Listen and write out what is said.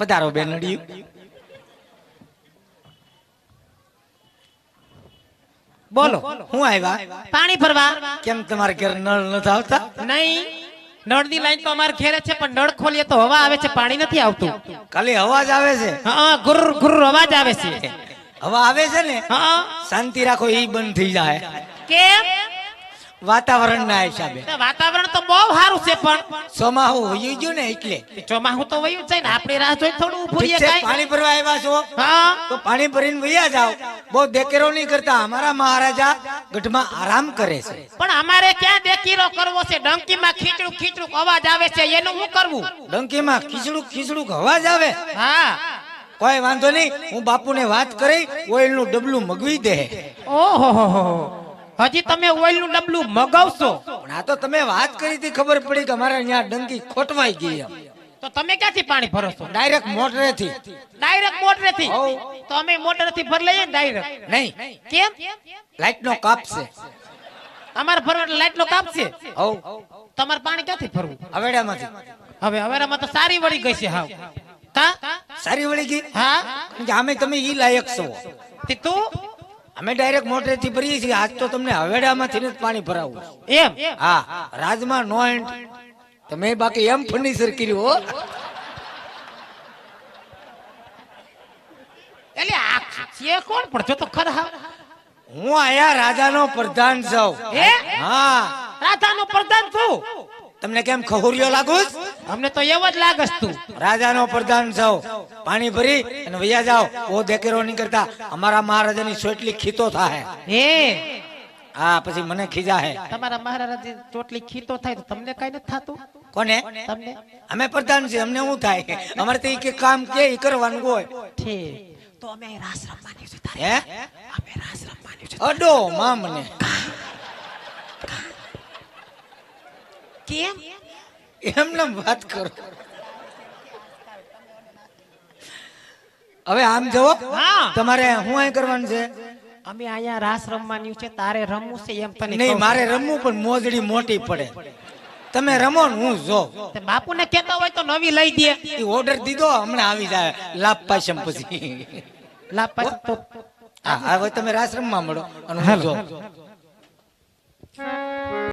પધારો બેનડી બોલો હું આવ્યા? પાણી ભરવા. કેમ તમારે ઘેર નળ નથી આવતા? નહીં નળની લાઈન તો અમારે ઘેરે છે પણ નળ ખોલીએ તો હવા આવે છે પાણી નથી આવતું. ખાલી અવાજ આવે છે? હા ગુર ગુર અવાજ આવે છે. હવા આવે છે ને? હા. શાંતિ રાખો એ બંધ થઈ જાય. કેમ? વાતાવરણ ના હિસાબે વાતાવરણ તો બહુ સારું છે પણ. ચોમાહું હોઈ ગયું ને એટલે. ચોમાહું તો વયું છે ને. આપણે રાહ જોઈ થોડું ઠીક રહીએ પાણી ભરવા આવ્યા છો? હા. તો પાણી ભરીને વયા જાવ બહુ દેકેરો નહીં કરતા. અમારા મહારાજા ગઢમાં આરામ કરે છે. પણ અમારે ક્યાં દેકીરો કરવો છે? ડંકીમાં ખીચડું ખીચડું અવાજ આવે છે. એનું શું કરવું? ડંકીમાં ખીચડું ખીચડું અવાજ આવે. હા. કોઈ વાંધો નહીં. હું બાપુને વાત કરી ઓઇલનું ડબલું મગવી દે. ઓહો હો હો. હજી તમે ઓઇલનું ડબલું મગાવશો. પણ આ તો તમે વાત કરી હતી ખબર પડી કે અમારે અહીંયા ડંકી ખોટવાઈ ગઈ એમ. તો તમે ક્યાંથી પાણી ભરો છો ડાયરેક્ટ મોટરેથી. ડાયરેક્ટ મોટરે થી તો અમે મોટરેથી ભરી લઈએ ડાયરેક્ટ નહીં. કેમ? લાઈટનો કાપ છે. અમારે ભરવા લાઈટ નો કાપ છે? હવ. તમારે પાણી ક્યાંથી ભરવું? હવેડામાંથી હવે હવેડામાં તો સારી વળી ગઈ છે હાવ. કા? સારી વળી ગઈ? હા? કે અમે તમે ઈ લાયક છો. તે તું? અમે ડાયરેક્ટ મોટરેથી ભરીએ છીએ. આજ તો તમને હવેડામાંથી જ પાણી ભરાવું. એમ? હા રાજમાં નો એન્ટ તમે બાકી એમ ફર્નિચર કર્યું હો. એટલે આ છે કોણ પણ જો તો ખરા? હું આયા રાજાનો પ્રધાન છું. હે? હા. રાજાનો પ્રધાન છું? તમને કેમ ખહુરિયો લાગુ છ? અમને તો એવો જ લાગસ તું. રાજાનો પ્રધાન જાઓ પાણી ભરી અને વૈયા જાઓ. ઓ દેકેરો નહીં કરતા. અમારા મહારાજાની સોટલી ખીતો થાય હે? હા પછી મને ખીજા હે. તમારા મહારાજ ચોટલી ખીતો થાય તો તમને કઈ નથી થતું? કોને? તમને? અમે પ્રધાન છે અમને શું થાય? અમારે તો કે કામ કે ઈ કરવાનું હોય. ઠીક. તો અમે રાસ રમવાની છે હે? અમે રાસ રમવાની છે અડો માં મને કેમ? એમને વાત કરો. હવે આમ જવો તમારે હું અહીં કરવાનું છે? અમે અહીંયા રાસ રમવાની છે તારે રમવું છે એમ તને નહીં મારે રમવું પણ મોજડી મોટી પડે. તમે રમો ને હું જો. બાપુ ને બાપુને કહેતા હોય તો નવી લઈ દે. એ ઓર્ડર દીધો હમણાં આવી જાય. લાભ પાછમ પછી. લાભ પછી તો હા હવે તમે રાસ રમવા મળો અને હું જો.